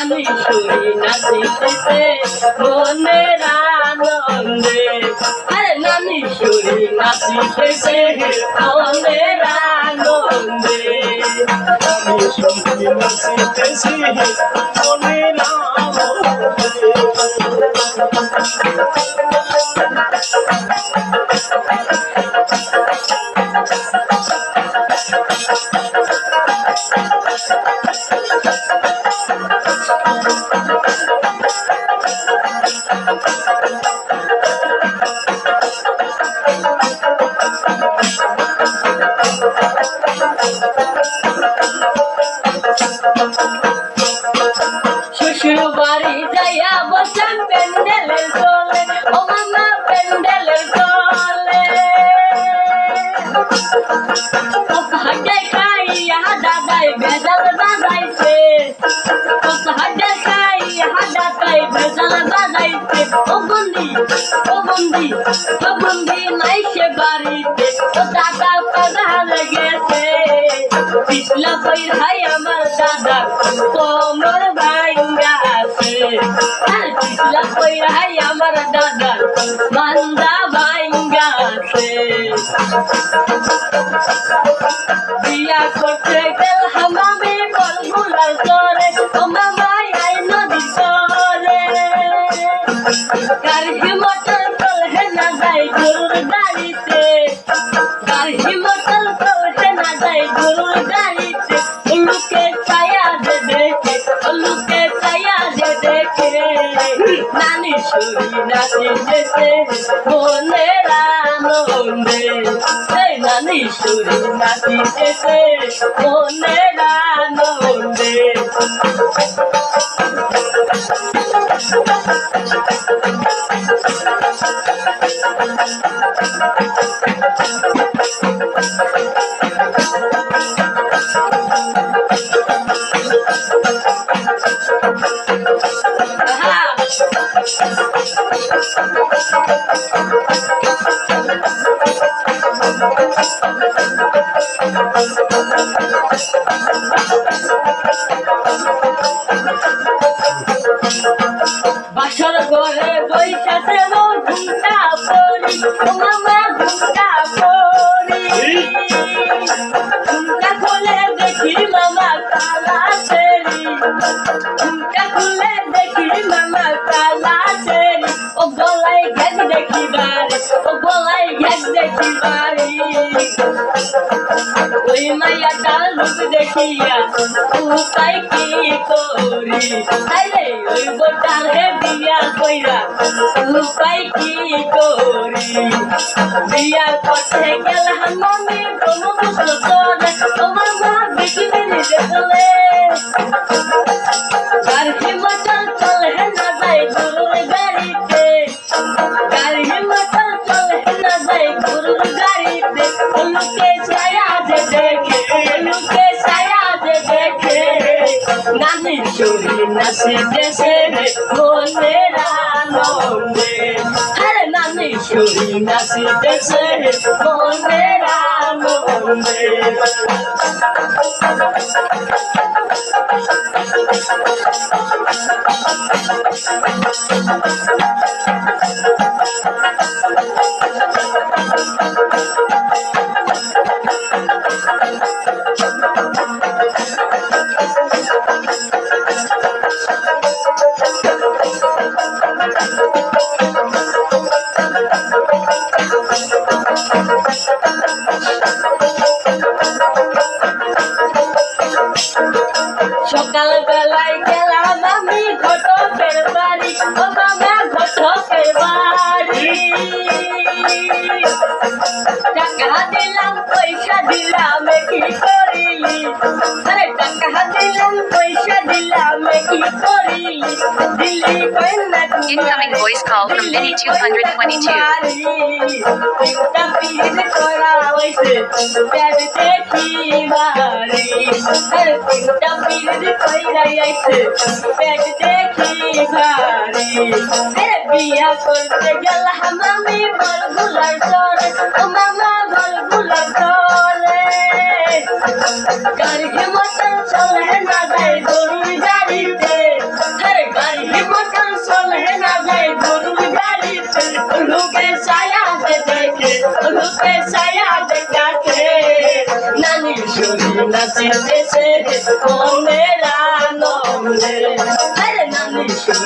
আমি শুনি নাচিতেছে মনের আনন্দে। আরে নামি শুনি নাচিতেছে মনের আনন্দে। আমি শুনি নাচিতেছি মনের আনন্দে মনে নাম শ্বশুর বাড়ি যাইয়া বসেন প্যান্ডেলের তলে। ও মামা, প্যান্ডেলের তলে। হাড্ডে খাইয়া দাদাই ভেজাল বাজাইছে। হাড্ডে খাইয়া দাদাই ভেজাল বাজাইছে। ও বন্দি ও বন্দি ও বন্দি নাই সে বাড়িতে। ও দাদা পাগা লেগেছে। পিছলা বই হাই আমার বই হাই আমার দাদা বান্দা ভাঙ্গা আছে বিয়া করতে গেল হামামে বলগুলার করে মামাই আই নদী করে কার হিমতল কলহে না যাই গরুর গাড়িতে কার হিমতল কলহে না যাই গরুর গাড়িতে নানি সুরি নাচি যেতে মনের আনন্দে এই নানি সুরি নাচি যেতে মনের আনন্দে আহা বাসর ঘরে বৈশাখে ঘুমটা পড়ি মামা ঘুমটা পড়ি। ঘুমটা খুলে দেখি মামা কালা ছেড়ি গলায় ঘেক দেখি বাড়ি ওই মাইয়াটা রূপ দেখিয়া উপায় কি করি? আরে, ওই চলে। না চুরি নাচি দেশে মনের আনন্দে আরে নানি চুরি নাচি দেশে মনের আনন্দে সকাল বেলায় গেলাম আমি ঘটকের বাড়ি। ও বাবা, ঘটকের বাড়ি। টাকা দিলাম, পয়সা দিলাম কি করিলি আরে টাকা দিলাম পয়সা দিলাম কি করিলি দিল্লি কন্যা Incoming voice call from Vinny 222. বিয়া করতে গেলাম আমি বলগুলার চরে ও মামা বলগুলার চরে গাড়ি মটর চলে না যায় গরুর গাড়িতে। আরে গাড়ি মটর চলে না যায় গরুর গাড়িতে। লোকে ছায়া দেখে, লোকে ছায়া দেখাতে। নানি শুনি নাচি, দেশে মনের আনন্দে